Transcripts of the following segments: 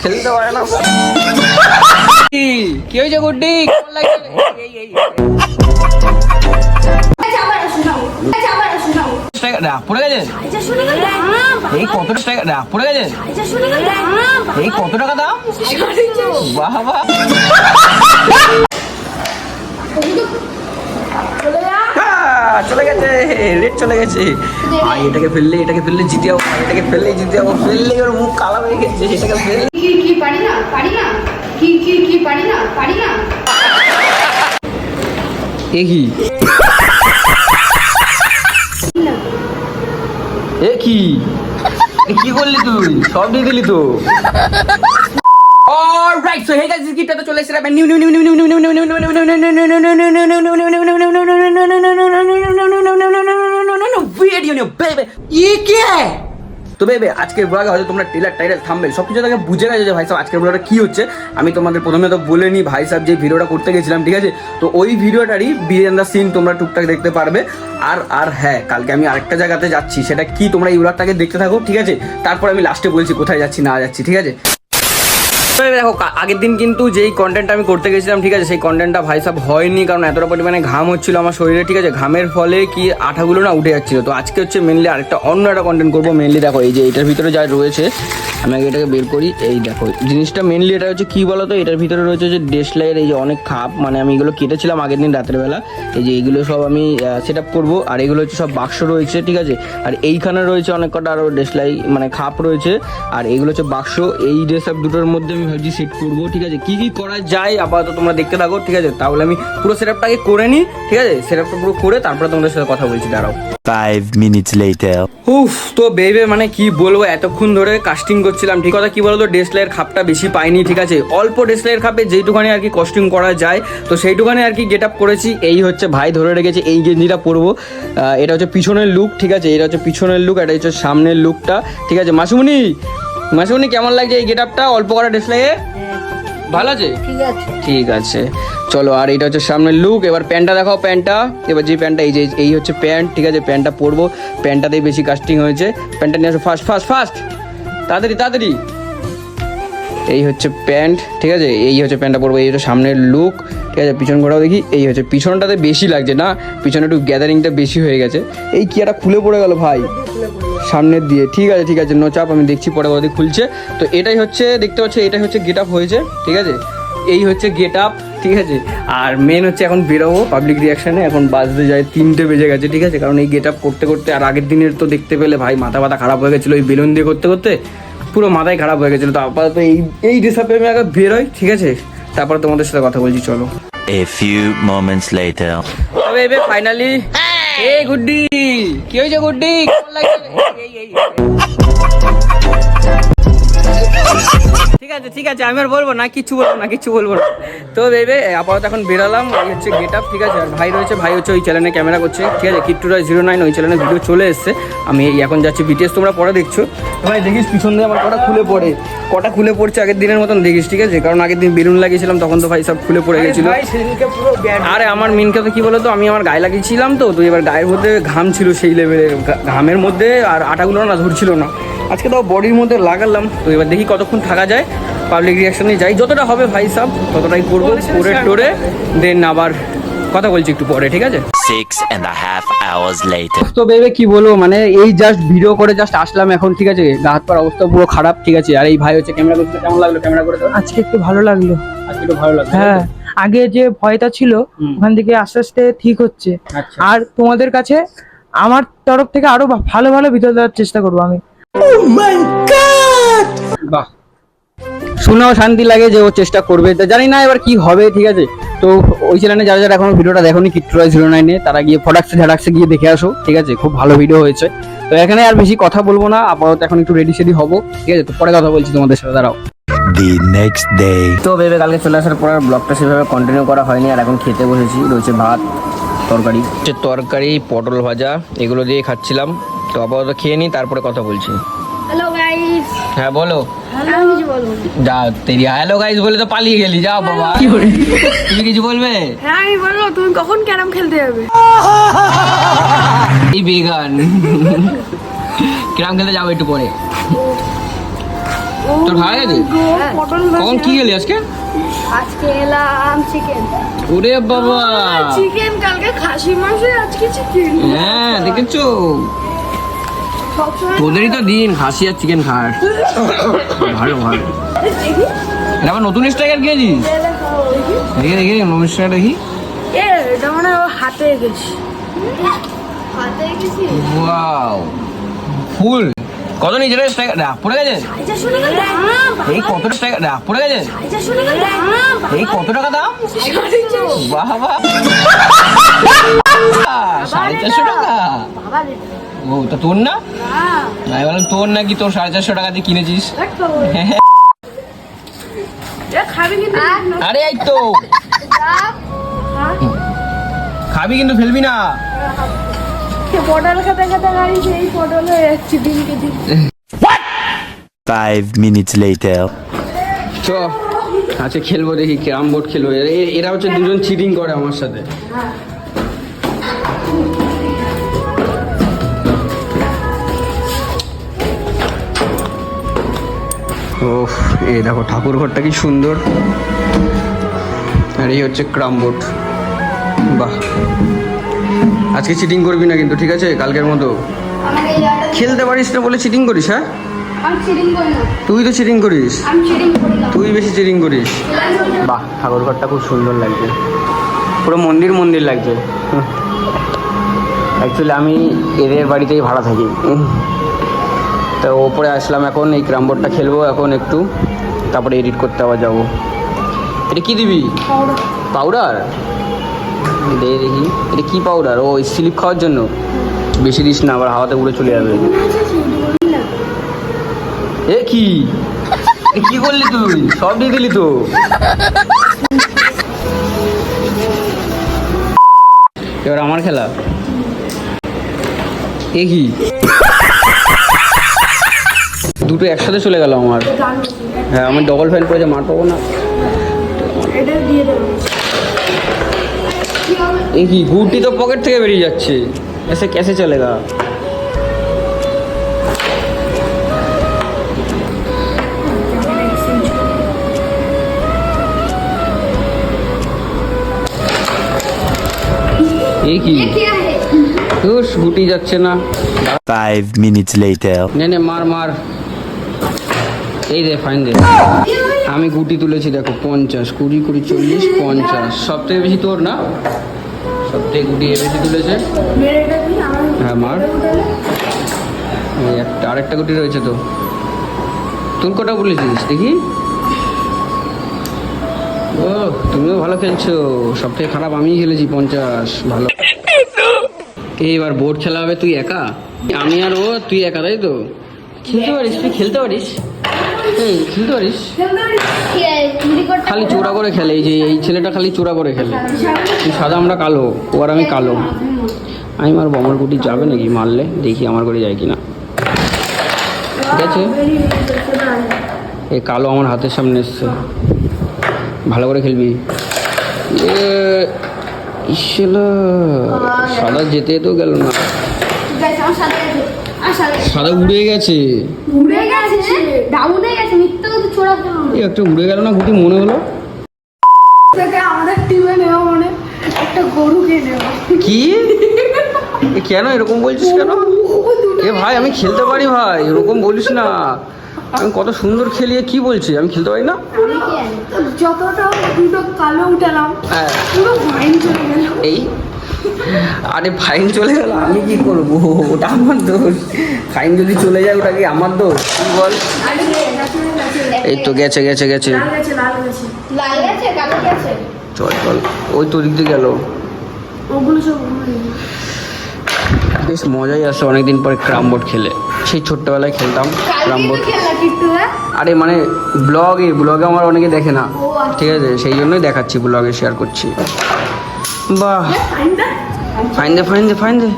খেলতে পারে না কি কি হয়েছে গুড্ডি। পড়ে গেছে? এই কত টাকা? পড়ে গেছে? এই কত টাকা দাম? বাহ বাহ আহ, চলে গেছে রেট চলে গেছে আর এটাকে ফেললে এটাকে ফেললে জিতে যাব এটাকে ফেললে জিতে যাব ফেললে ওর মুখ কালা হয়ে গেছে এটাকে ফেললে কি কি পারি না পারি না কি কি কি পারি না পারি না এ কি এ কি কি করলি তুই সব দিয়ে দিলি তো অলরাইট সো হে গাইস গিফটটা তো চলে এসেছে রাবেন new new new new new new new new new new new video new নিও, বেবে। ই কে? তো বেবে আজকের ব্লগে হয়তো তোমরা টেলার টাইলার থামবে সব কিছু তাকে বুঝে গেছে যে ভাই সাহেব, আজকের ব্লগটা কী হচ্ছে? আমি তোমাদের প্রথমে তো বলে নিই ভাই সাহেব যে ভিডিওটা করতে গেছিলাম, ঠিক আছে? তো ওই ভিডিওটারই বিরিয়ানদার সিন তোমরা টুকটাক দেখতে পারবে। আর আর হ্যাঁ কালকে আমি আরেকটা জায়গাতে যাচ্ছি, সেটা কি তোমরা এই ব্লগটাকে দেখতে থাকো, ঠিক আছে? তারপর আমি লাস্টে বলছি কোথায় যাচ্ছি, না যাচ্ছি, ঠিক আছে? তো এবার দেখো আগের দিন কিন্তু যেই কন্টেন্টটা আমি করতে গেছিলাম, ঠিক আছে, সেই কন্টেন্টটা ভাই হয়নি, কারণ এতটা পরিমাণে ঘাম হচ্ছিল আমার শরীরে, ঠিক আছে, ঘামের ফলে কি আঠাগুলো না উঠে যাচ্ছিল। তো আজকে হচ্ছে মেনলি আরেকটা অন্য একটা কন্টেন্ট করব মেনলি দেখো, এই যে এটার ভিতরে যা রয়েছে আমি আগে এটাকে বের করি এই দেখো জিনিসটা মেনলি এটা হচ্ছে কি বলো তো এটার ভিতরে রয়েছে যে ডেসলাইয়ের এই যে অনেক খাপ মানে আমি এগুলো কেটেছিলাম আগের দিন রাতের বেলা। এই যে এইগুলো সব আমি সেট আপ করব আর এগুলো হচ্ছে সব বাক্স রয়েছে ঠিক আছে? আর এইখানে রয়েছে অনেক কটা আরও ডেসলাই মানে খাপ রয়েছে আর এগুলো হচ্ছে বাক্স। এই ড্রেস আপ দুটোর মধ্যে আমি ভাবছি সেট করব ঠিক আছে? কি কি করা যায় আপাতত তোমরা দেখতে থাকো ঠিক আছে? তাহলে আমি পুরো সেট আপটাকে করে নিই ঠিক আছে? সেট আপটা পুরো করে তারপরে তোমাদের সাথে কথা বলছি দাঁড়াও। Five minutes later. উফ তো বেবে মানে কি বলব এতক্ষণ ধরে কাস্টিং করছিলাম। ঠিক কথা কি বলতো? ডেসলাইয়ের খাপটা বেশি পাইনি ঠিক আছে? অল্প ডেসলাইয়ের খাপে যেইটুখানি আর কি কস্টিং করা যায় তো সেইটুখানি আর কি গেট আপ করেছি। এই হচ্ছে ভাই ধরে রেখেছে এই গেঞ্জিটা পরবো। এটা হচ্ছে পিছনের লুক ঠিক আছে? এটা হচ্ছে পিছনের লুক এটা হচ্ছে সামনের লুকটা ঠিক আছে? মাসুমনি মাসুমনি কেমন লাগছে এই গেট আপটা অল্প করা ডেসলাইয়ে ভালো আছে? ঠিক আছে। ঠিক আছে। চলো আর এটা হচ্ছে সামনের লুক এবার প্যান্টটা দেখাও প্যান্টটা। এবার যে প্যান্টটা এই যে এই হচ্ছে প্যান্ট ঠিক আছে? প্যান্টটা পরবো। প্যান্টটাতেই বেশি কাস্টিং হয়েছে। প্যান্টটা নিয়ে আসো ফার্স্ট ফাস্ট ফাস্ট তাড়াতাড়ি তাড়াতাড়ি। এই হচ্ছে প্যান্ট, ঠিক আছে? এই হচ্ছে প্যান্টটা পরবো, এই হচ্ছে সামনের লুক ঠিক আছে? পিছন ঘোরাও দেখি, এই হচ্ছে পিছনটাতে বেশি লাগছে, না? পিছনে একটু গ্যাদারিংটা বেশি হয়ে গেছে। এই কি একটা খুলে পড়ে গেল ভাই? সামনের দিয়ে, ঠিক আছে ঠিক আছে নো চাপ, আমি দেখছি পরে কোথায় খুলছে। তো এটাই হচ্ছে, দেখতে পাচ্ছি, এটাই হচ্ছে গেট আপ হয়েছে, ঠিক আছে? এই হচ্ছে গেট আপ ঠিক আছে? আর মেন হচ্ছে এখন বেরোবো পাবলিক রিয়াকশানে এখন বাজতে যায় তিনটে বেজে গেছে ঠিক আছে? কারণ এই গেট আপ করতে করতে আর আগের দিনের তো দেখতে পেলে ভাই মাথা মাথা খারাপ হয়ে গেছিল ওই বেলুন দিয়ে করতে করতে পুরো মাথায় খারাপ হয়ে গেছিল। তো আপাতত এই এই ড্রেস আপে আমি আগে বেরোই ঠিক আছে? তারপরে তোমাদের সাথে কথা বলছি চলো। A few moments later. তবে এবে ফাইনালি এই গুড্ডি! কি হয়েছে গুড্ডি? কেমন লাগছে? এই, এই, এই। ঠিক আছে ঠিক আছে আমি আর বলব না কিচ্ছু বলব না কিচ্ছু বলব না। তো দেবে আপাতত এখন বেরালাম এই হচ্ছে গেট আপ ঠিক আছে? আর ভাই রয়েছে ভাই হচ্ছে ওই চ্যানেলে ক্যামেরা করছে ঠিক আছে? কিট্টুরা জিরো নাইন ওই চ্যানেলে ভিডিও চলে এসছে। আমি এই এখন যাচ্ছি বিটিএস তোমরা পরে দেখছ। ভাই দেখিস পিছন দিয়ে আমার কটা খুলে পড়ে। কটা খুলে পড়ছে আগের দিনের মতন দেখিস ঠিক আছে? কারণ আগের দিন বেলুন লাগিয়েছিলাম তখন তো ভাই সব খুলে পড়ে গেছিল। আরে আমার মেন কথা কি বলতো? আমি আমার গায়ে লাগিয়েছিলাম তো তো এবার গায়ের মধ্যে ঘাম ছিল সেই লেভেলের ঘামের মধ্যে আর আটাগুলো না ধরছিল না। আজকে তো বডির মধ্যে লাগালাম। তো এবার দেখি কতক্ষণ থাকা যায়। পাবলিক রিয়াকশনে যাই। যতটা হবে ভাই সাহ ততটাই করব করে টোরে। দেন আবার কথা বলছি একটু পরে ঠিক আছে? Six and a half hours later. তো ভেবে কি বলব? মানে এই জাস্ট ভিডিও করে জাস্ট আসলাম এখন ঠিক আছে? গা হাত পার অবস্থা পুরো খারাপ ঠিক আছে? আর এই ভাই হচ্ছে ক্যামেরা করতে কেমন লাগল ক্যামেরা করে আজকে একটু ভালো লাগল। আজকে একটু ভালো লাগল হ্যাঁ। আগে যে ভয়টা ছিল ওখান থেকে আস্তে আস্তে ঠিক হচ্ছে। আচ্ছা। আর তোমাদের কাছে আমার তরফ থেকে আরও ভালো ভালো ভিডিও দেওয়ার চেষ্টা করব আমি। বাহ। শুনেও শান্তি লাগে যে ও চেষ্টা করবে। তো জানি না এবার কি হবে ঠিক আছে? তো ওই চ্যানেলে যারা যারা এখনও ভিডিওটা দেখোনি কিট্টুরা জিরো নাইনে তারা গিয়ে প্রোডাক্টসে ঝাড়াক্সে গিয়ে দেখে আসো ঠিক আছে? খুব ভালো ভিডিও হয়েছে। তো এখানে আর বেশি কথা বলব না আপাতত এখন একটু রেডি সেডি হব ঠিক আছে? তো পরে কথা বলছি তোমাদের সাথে দাঁড়াও। The next day. তো ভেবে কালকে চলে আসার পর আর ব্লগটা সেভাবে কন্টিনিউ করা হয়নি আর এখন খেতে বসেছি রয়েছে ভাত তরকারি। হচ্ছে তরকারি পটল ভাজা এগুলো দিয়ে খাচ্ছিলাম। তো আপাতত খেয়ে নিই তারপরে কথা বলছি। হ্যালো গাইস হ্যাঁ বলো। আমি কিছু বলব যা তেরি হ্যালো গাইস বলে তো পালিয়ে গেলি যাও বাবা। তুমি কিছু বলবে? হ্যাঁ আমি বলল তুমি কখন ক্যারাম খেলতে যাবে? এই বেগান কিরাম খেলতে যাব একটু পরে। তোর ভালো গেছে? কখন কি গেলি আজকে? আজকে এলাম চিকেন ওরে বাবা। চিকেন কালকে খাসি মাংস আজকে চিকেন হ্যাঁ দেখেছ? তোদেরই তো দিন খাসি আর চিকেন খাস। ভালো ভালো। এটা আবার নতুন স্ট্রাইকার কিনেছিস দেখি দেখি নতুন স্ট্রাইকার দেখি। এটা মানে ও হাতে গেছি ওয়াও। ফুল। কত নিচে রে স্ট্রাইকার? পড়ে গেছে? এই কত স্ট্রাইকার? পড়ে গেছে? এই কত টাকা দাম? বাহ বাহ সাড়ে চারশো টাকা বাবা ও তা তোর না? আমি বললাম তোর নাকি তোর সাড়ে চারশো টাকা দিয়ে কিনেছিস? খাবি কিন্তু আরে? এই তো। খাবি কিন্তু ফেলবি না। পটল খেতে খেতে গাড়ি সেই পটল হয়ে যাচ্ছে দিনকে দিন। Five minutes later. চ আচ্ছা খেলব দেখি ক্যারাম বোর্ড খেলব। এরা হচ্ছে দুজন চিটিং করে আমার সাথে। ও এই দেখো ঠাকুর ঘরটা কি সুন্দর। আর এই হচ্ছে ক্রাম বোর্ড। বাহ। আজকে চিটিং করবি না কিন্তু ঠিক আছে? কালকের মতো। খেলতে পারিস না বলে চিটিং করিস হ্যাঁ? তুই তো চিটিং করিস। তুই বেশি চিটিং করিস। বাহ ঠাকুর ঘরটা খুব সুন্দর লাগছে। পুরো মন্দির মন্দির লাগছে। অ্যাকচুয়ালি আমি এদের বাড়িতেই ভাড়া থাকি। তো ওপরে আসলাম এখন এই ক্রাম বোর্ডটা খেলব এখন একটু। তারপরে এডিট করতে আবার যাব। এটা কি দিবি? পাউডার দে দেখি। এটা কি পাউডার ও স্লিপ খাওয়ার জন্য? বেশি দিস না আবার হাওয়াতে উড়ে চলে যাবে। এ কি? এ কি করলি তুই? সব দিয়ে দিলি তো। এবার আমার খেলা। এ কি? দুটো একসাথে চলে গেল আমার। হ্যাঁ আমি ডবল ফ্যান যে মার পাবো না। এই কি গুটি তো পকেট থেকে বেরিয়ে যাচ্ছে। এসে ক্যাসে চলে গা। গুটি যাচ্ছে না মার মার। এই দে ফাইন দে আমি গুটি তুলেছি, দেখো, পঞ্চাশ, কুড়ি কুড়ি, চল্লিশ, পঞ্চাশ। সব থেকে বেশি তোর না? সব থেকে গুটি এ বেশি তুলেছে? হ্যাঁ মার। একটা, আরেকটা গুটি রয়েছে তো। তোর কটা বলেছিস, দেখি? ও, তুমিও ভালো খেলছো। সব থেকে খারাপ আমিই খেলেছি, পঞ্চাশ। ভালো। এইবার বোর্ড খেলা হবে, তুই একা? আমি আর ও, তুই একা, তাই তো? খেলতে পারিস, তুই খেলতে পারিস? এই খালি চোরা করে খেলে, এই যে এই ছেলেটা খালি চোরা করে খেলে। সাদা আমরা কালো, ও আর আমি কালো। আমি আমার গুটি যাবে নাকি মারলে? দেখি আমার করে যায় কিনা। ঠিক আছে? এই কালো আমার হাতের সামনে এসছে। ভালো করে খেলবি। সাদা যেতে তো গেল না। সাদা উড়ে গেছে। উড়ে গেছে? ডাউনে গেছে মিথ্যা কথা ছোড়া কেন এই একটা উড়ে গেল না গুটি মনে হলো? থেকে আমাদের টিমে নেওয়া মানে একটা নেওয়া। কি? কেন এরকম বলছিস কেন? এ ভাই আমি খেলতে পারি ভাই এরকম বলিস না। আমি কত সুন্দর খেলি এ কি বলছি? আমি খেলতে পারি না? যতটা দুটো কালো উঠালাম হ্যাঁ, পুরো এই আরে ফাইন চলে গেল আমি কি করব? ওটা আমার দোষ। ফাইন যদি চলে যায় ওটা কি আমার দোষ? তুই বল। এই তো গেছে গেছে গেছে। চল চল। ওই তো দিক দিয়ে গেল। বেশ মজাই আসে অনেকদিন পরে ক্রাম বোর্ড খেলে। সেই ছোট্টবেলায় খেলতাম ক্রাম বোর্ড। হ্যাঁ? আরে মানে ব্লগে ব্লগে আমার অনেকে দেখে না। আচ্ছা। ঠিক আছে সেই জন্যই দেখাচ্ছি ব্লগে শেয়ার করছি। বাহ। ফাইন দে। ফাইন দে ফাইন দে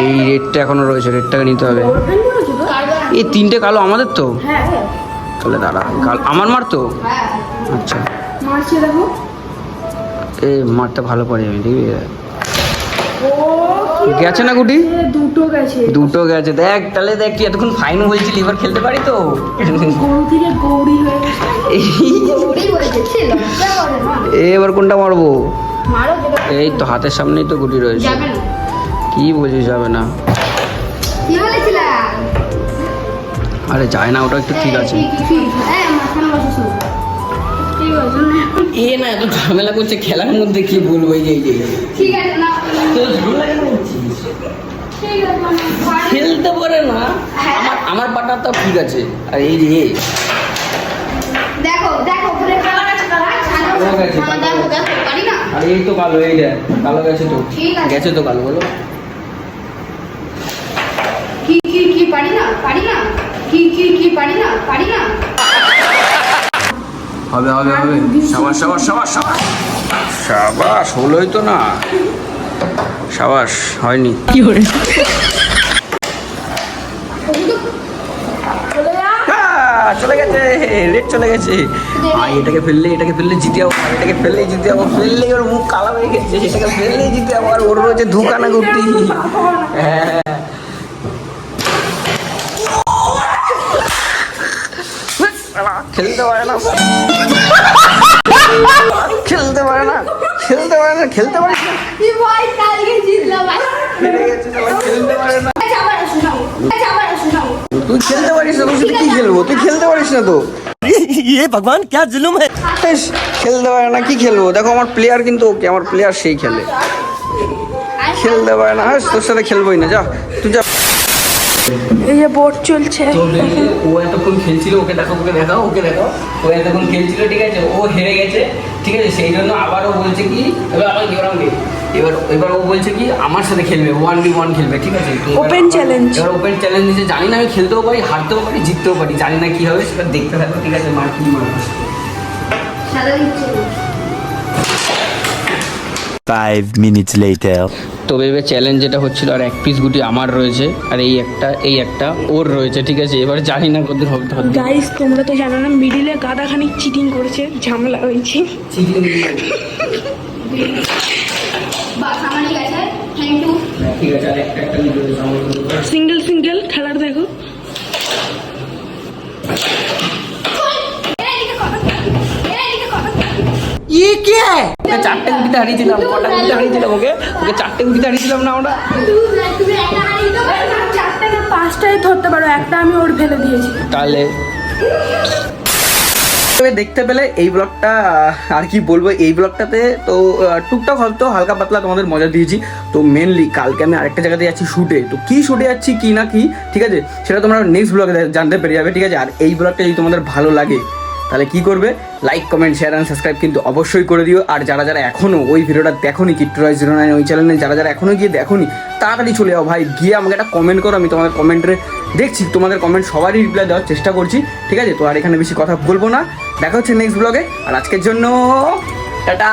এই রেটটা এখনও রয়েছে রেটটাকে নিতে হবে। এই তিনটে কালো আমাদের তো? হ্যাঁ হ্যাঁ। তাহলে দাঁড়া কাল আমার মার তো? হ্যাঁ। আচ্ছা। এ মারটা ভালো পারি আমি দেখবি ও গেছে না গুটি দুটো গেছে। দুটো গেছে। দেখ তাহলে দেখ তুই এতক্ষণ ফাইন বলছিলি এবার খেলতে পারি তো? হয়ে এবার কোনটা মারবো? এই তো হাতের সামনেই তো গুটি রয়েছে। কি বলছিস যাবে না। আরে যায় না ওটা একটু ঠিক আছে। হ্যাঁ আছে না এ না এত ঝামেলা করছে খেলার মধ্যে কি বলব এই যে। ঠিক আছে না। তো ঝামেলা কেন করছিস? ঠিক আছে মানে। খেলতে পারে না। আমার আমার পাটা তো ঠিক আছে। আর এই যে দেখো দেখো ওখানে কালার আছে কালার দেখো দেখো পারি না? আর এই তো কালো এই দেখ কালো গেছে তো। গেছে তো কালো বলো। কি কি কি পারি না? পারি না? কি কি কি পারি না? পারি না? হবে হবে হবে। সাবাস সাবাস সাবাস সাবাস। সাবাস হলোই তো না। সাবাস হয়নি। কি করে আহ, চলে গেছে। রেড চলে গেছে। আর এটাকে ফেললে এটাকে ফেললে জিতে যাব। এটাকে ফেললেই জিতে যাব। ফেললেই ওর মুখ কালো হয়ে গেছে। এটাকে ফেললেই জিতে যাব। আর ওর রয়েছে ধুকানা গুটি হ্যাঁ। খেলতে পারে না। খেলতে পারে না। খেলতে পারে না। খেলতে পারে না। তুই খেলতে পারিস না তুই সাথে কি খেলব? তুই খেলতে পারিস না তো। ইয়ে ভগবান ক্যা জুলুম খেলতে পারে না কি খেলব? দেখো আমার প্লেয়ার কিন্তু ওকে আমার প্লেয়ার সেই খেলে। খেলতে পারে না। হ্যাঁ তোর সাথে খেলবোই না যা তুই যা। এই যে বোট চলছে। ও এতক্ষণ খেলছিল ওকে দেখো ওকে দেখাও ওকে দেখাও। ও এতক্ষণ খেলছিল ঠিক আছে? ও হেরে গেছে ঠিক আছে? সেই জন্য আবারও বলছে কি এবার আবার এবার এবার এবার ও বলছে কি আমার সাথে খেলবে ওয়ান বি ওয়ান খেলবে ঠিক আছে? আমার- challenge. এবার ওপেন চ্যালেঞ্জ দিয়েছে জানি না আমি খেলতেও পারি হারতেও পারি জিততেও পারি জানি না কি হবে সেটা দেখতে থাকো ঠিক আছে? মার কি মার? Five minutes later. তো ভেবে চ্যালেঞ্জ যেটা হচ্ছিল আর এক পিস গুটি আমার রয়েছে আর এই একটা এই একটা ওর রয়েছে ঠিক আছে এবার জানি না কত হবে গাইস তোমরা তো জানো না মিডিলে গাদা খানিক চিটিং করেছে ঝামেলা হয়েছে। সিঙ্গেল সিঙ্গেল খেলার দেখো চারটে গুটিতে হারিয়েছিলাম কটা গুটিতে হারিয়েছিলাম ওকে ওকে চারটে গুটিতে হারিয়েছিলাম না আমরা তুমি একটা হারিয়ে দাও চারটে না পাঁচটাই ধরতে পারো একটা আমি ওর ফেলে দিয়েছি তাহলে। তবে দেখতে পেলে এই ব্লগটা আর কি বলব এই ব্লগটাতে তো টুকটাক হয়তো হালকা পাতলা তোমাদের মজা দিয়েছি। তো মেনলি কালকে আমি আরেকটা জায়গাতে যাচ্ছি শুটে। তো কি শুটে যাচ্ছি কি না কি ঠিক আছে? সেটা তোমরা নেক্সট ব্লগে জানতে পেরে যাবে ঠিক আছে? আর এই ব্লগটা যদি তোমাদের ভালো লাগে তাহলে কি করবে? Like comment share and subscribe কিন্তু অবশ্যই করে দিও। আর যারা যারা এখনও ওই ভিডিওটা দেখোনি কিট্টু রয় জিরো নাইন ওই চ্যানেলে যারা যারা এখনও গিয়ে দেখোনি, তাড়াতাড়ি চলে যাও ভাই। গিয়ে আমাকে একটা কমেন্ট করো, আমি তোমাদের কমেন্টে দেখছি। তোমাদের কমেন্ট সবারই রিপ্লাই দেওয়ার চেষ্টা করছি, ঠিক আছে? তো আর এখানে বেশি কথা বলব না। দেখা হচ্ছে নেক্সট ব্লগে আর আজকের জন্য, টাটা!